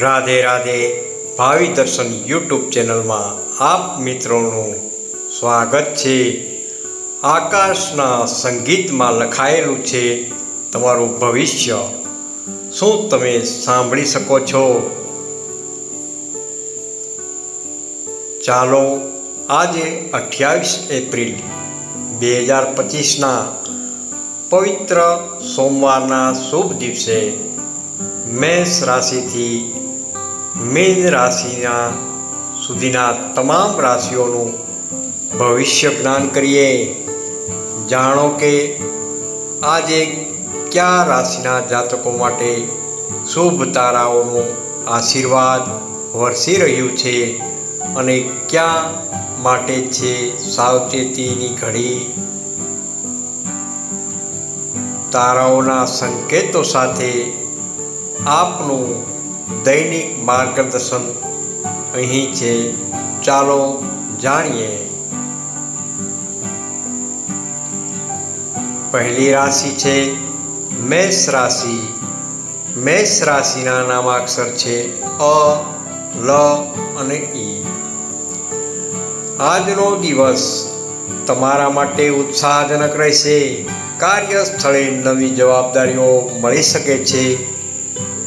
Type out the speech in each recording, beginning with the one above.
રાધે રાધે ભાવિ દર્શન યુટ્યુબ ચેનલમાં આપ મિત્રોનું સ્વાગત છે. આકાશના સંગીતમાં લખાયેલું છે, તમારું ભવિષ્ય શું તમે સાંભળી શકો છો? ચાલો, આજે અઠ્યાવીસ એપ્રિલ બે હજાર પચીસના પવિત્ર સોમવારના શુભ દિવસે મેષ રાશિથી મીન રાશિના સુધીના તમામ રાશિઓનું ભવિષ્ય જ્ઞાન કરીએ. જાણો કે આજે કયા રાશિના જાતકો માટે શુભ તારાઓનું આશીર્વાદ વરસી રહ્યું છે અને ક્યાં માટે છે સાવચેતીની ઘડી? તારાઓના સંકેતો સાથે આપનું દૈનિક માર્ગદર્શન અહીં છે. ચાલો જાણીએ. પહેલી રાશિ છે મેષ રાશિ. મેષ રાશિના નામાક્ષર છે અ, લ અને ઈ આજનો દિવસ તમારા માટે ઉત્સાહજનક રહેશે. કાર્યસ્થળે નવી જવાબદારીઓ મળી શકે છે.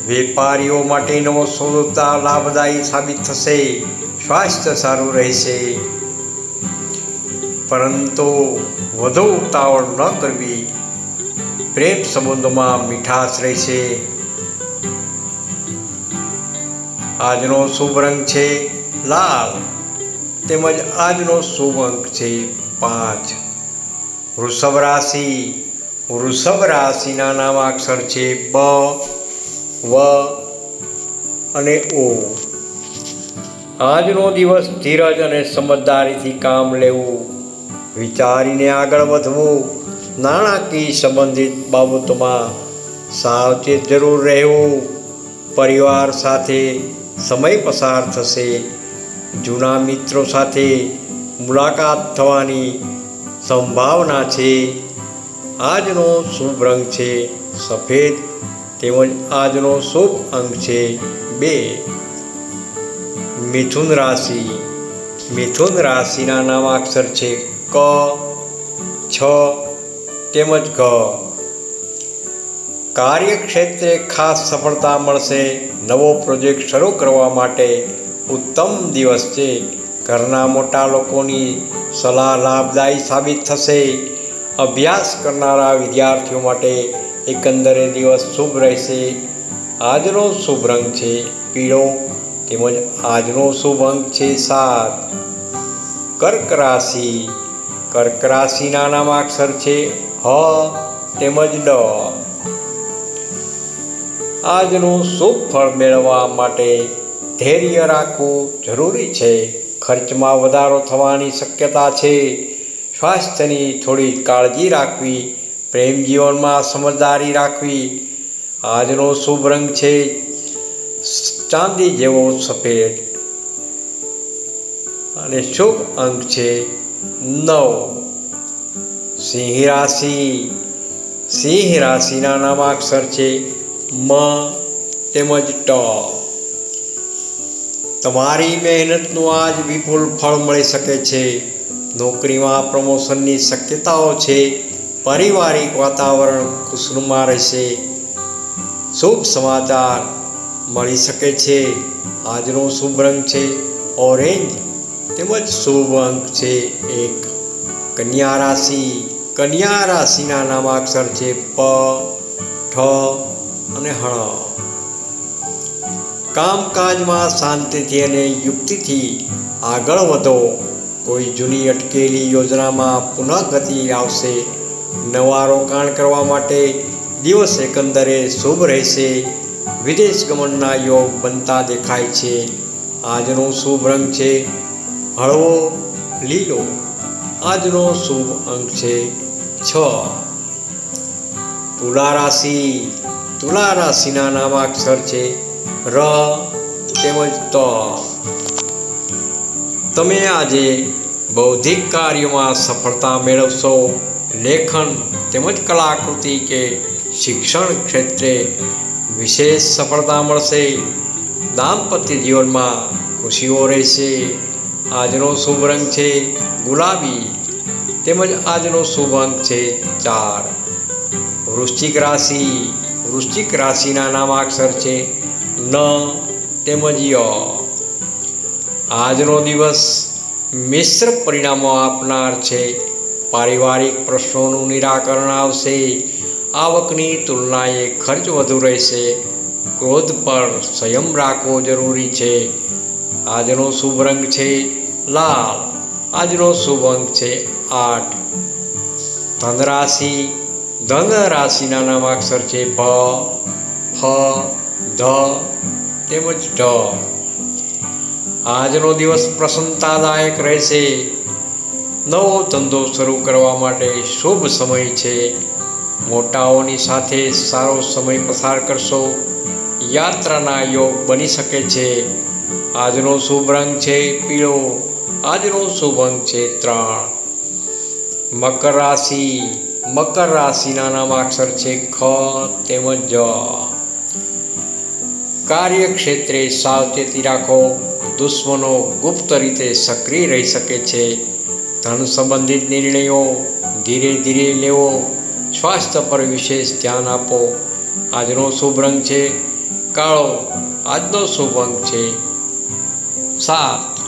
વેપારીઓ માટેનો સોદા લાભદાયી સાબિત થશે. સ્વાસ્થ્ય સારું રહેશે. પરંતુ વધુ ઉતાવળ ન કરવી. પ્રેમ સંબંધોમાં મીઠાશ રહેશે. આજનો શુભ રંગ છે લાલ તેમજ આજનો શુભ અંક છે પાંચ. વૃષભ રાશિ. વૃષભ રાશિના નામાક્ષર છે બ. વ અને ઓ. આજનો દિવસ ધીરજ અને સમજદારીથી કામ લેવું, વિચારીને આગળ વધવું, નાણાકીય સંબંધિત બાબતોમાં સાવચેત જરૂર રહેવું, પરિવાર સાથે સમય પસાર થશે, જૂના મિત્રો સાથે મુલાકાત થવાની સંભાવના છે. આજનો શુભ રંગ છે સફેદ. તેમજ આજનો શુભ અંક છે બે. મિથુન રાશિ. મિથુન રાશિના નામાક્ષર છે ક, છ તેમજ ઘ. કાર્યક્ષેત્રે ખાસ સફળતા મળશે. નવો પ્રોજેક્ટ શરૂ કરવા માટે ઉત્તમ દિવસ છે. ઘરના મોટા લોકોની સલાહ લાભદાયી સાબિત થશે. અભ્યાસ કરનારા વિદ્યાર્થીઓ માટે એકંદરે દિવસ શુભ રહેશે. આજનો શુભ રંગ છે પીળો તેમજ આજનો શુભ અંક છે સાત. કર્ક રાશિ. કર્ક રાશિના નામાક્ષર છે હ તેમજ ડ. આજનું શુભ ફળ મેળવવા માટે ધૈર્ય રાખવું જરૂરી છે. ખર્ચમાં વધારો થવાની શક્યતા છે. સ્વાસ્થ્યની થોડી કાળજી રાખવી પ્રેમ જીવનમાં સમજદારી રાખવી. આજનો શુભ રંગ છે ચાંદી જેવો સફેદ. અને શુભ અંક છે નવ. સિંહ રાશિ. સિંહ રાશિના નામાક્ષર છે મ તેમજ ટ. તમારી મહેનતનું આજ વિપુલ ફળ મળી શકે છે. નોકરીમાં પ્રમોશનની શક્યતાઓ છે. પારિવારિક વાતાવરણ ખુશનુમા રહેશે. શુભ સમાચાર મળી શકે છે. આજનો શુભ રંગ છે ઓરેન્જ. તેમજ શુભ અંક છે એક. કન્યા રાશિ. કન્યા રાશિના નામાક્ષર છે પ, ઠ અને હણ કામકાજમાં શાંતિથી અને યુક્તિથી આગળ વધો. કોઈ જૂની અટકેલી યોજનામાં પુનઃગતિ આવશે. નવા રોકાણ કરવા માટે દિવસ એકંદરે શુભ રહેશે. વિદેશ ગમનના યોગ બનતા દેખાય છે. આજનો શુભ રંગ છે હળવો, લીલો. આજનો શુભ અંક છે છ. તુલા રાશિ, તુલા રાશિના નામાક્ષર છે ર તેમજ ત. તમે આજે બૌદ્ધિક કાર્યમાં સફળતા મેળવશો. લેખન તેમજ કલાકૃતિ કે શિક્ષણ ક્ષેત્રે વિશેષ સફળતા મળશે. દાંપત્ય જીવનમાં ખુશીઓ રહેશે. આજનો શુભ રંગ છે ગુલાબી. તેમજ આજનો શુભ અંક છે ચાર. વૃશ્ચિક રાશિ. વૃશ્ચિક રાશિના નામાક્ષર છે ન તેમજ ય. આજનો દિવસ મિશ્ર પરિણામો આપનાર છે. પારિવારિક પ્રશ્નોનું નિરાકરણ આવશે. આવકની તુલનાએ ખર્ચ વધુ રહેશે. ક્રોધ પર સંયમ રાખવો જરૂરી છે. આજનો શુભ રંગ છે લાલ. આજનો શુભ અંક છે આઠ. ધન રાશિ ધન રાશિના નામાક્ષર છે ભ ફ, ધ, તેમજ ઢ. આજનો દિવસ પ્રસન્નતાદાયક રહેશે. નવો ધંધો શરૂ કરવા માટે શુભ સમય છે. મોટાઓની સાથે સારો સમય પસાર કરશો. યાત્રાના યોગ બની શકે છે. આજનો શુભ રંગ છે પીળો. આજનો શુભ અંક છે ત્રણ. મકર રાશિ. મકર રાશિના નામાક્ષર છે ખ તેમજ જ કાર્યક્ષેત્રે સાવચેતી રાખો. દુશ્મનો ગુપ્ત રીતે સક્રિય રહી શકે છે. ધન સંબંધિત નિર્ણયો ધીરે ધીરે લેવો. સ્વાસ્થ્ય પર વિશેષ ધ્યાન આપો. આજનો શુભ રંગ છે કાળો. આજનો શુભ અંક છે સાત.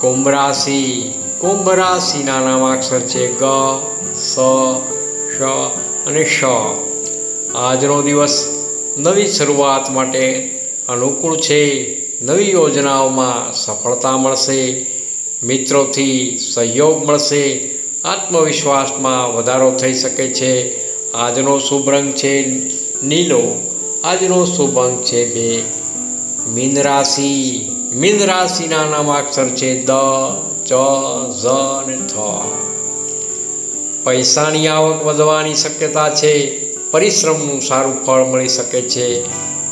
કુંભ રાશિ કુંભ રાશિના નામાક્ષર છે ગ, સ, શ અને શ આજનો દિવસ નવી શરૂઆત માટે અનુકૂળ છે. નવી યોજનાઓમાં સફળતા મળશે. મિત્રોથી સહયોગ મળશે, આત્મવિશ્વાસમાં વધારો થઈ શકે છે. આજનો શુભ રંગ છે નીલો, આજનો શુભ અંક છે બે. મીન રાશિ, મીન રાશિના નામાક્ષર છે દ, ચ, ઝ અને થ. પૈસાની આવક વધવાની શક્યતા છે, પરિશ્રમનું સારું ફળ મળી શકે છે.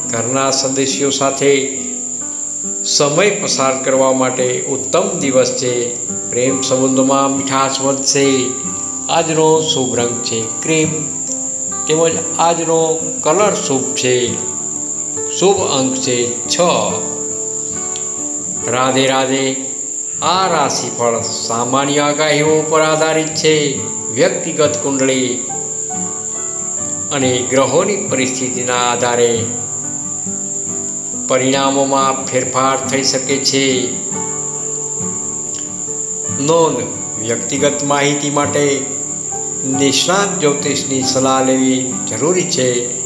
ઘરના સદસ્યો સાથે સમય પસાર કરવા માટે ઉત્તમ દિવસ છે. પ્રેમ સંબંધોમાં મીઠાશ વધશે. આજનો શુભ રંગ છે ક્રીમ. તેમજ આજનો કલર શુભ છે. શુભ અંક છે છ. રાધે રાધે, આ રાશિફળ સામાન્ય આગાહીઓ પર આધારિત છે. વ્યક્તિગત કુંડળી અને ગ્રહોની પરિસ્થિતિના આધારે પરિણામોમાં ફેરફાર થઈ શકે છે. નોંધ, વ્યક્તિગત માહિતી માટે નિષ્ણાત જ્યોતિષની સલાહ લેવી જરૂરી છે.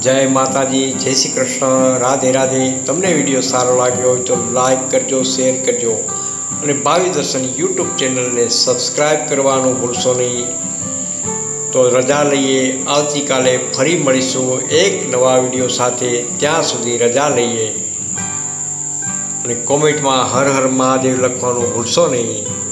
જય માતાજી, જય શ્રી કૃષ્ણ, રાધે રાધે. તમને વીડિયો સારો લાગ્યો હોય તો લાઈક કરજો, શેર કરજો. અને ભાવિ દર્શન યુટ્યુબ ચેનલને સબસ્ક્રાઈબ કરવાનું ભૂલશો નહીં. તો રજા લઈએ આવતીકાલે ફરી મળીશું એક નવા વીડિયો સાથે. ત્યાં સુધી રજા લઈએ અને કોમેન્ટમાં હર હર મહાદેવ લખવાનું ભૂલશો નહીં.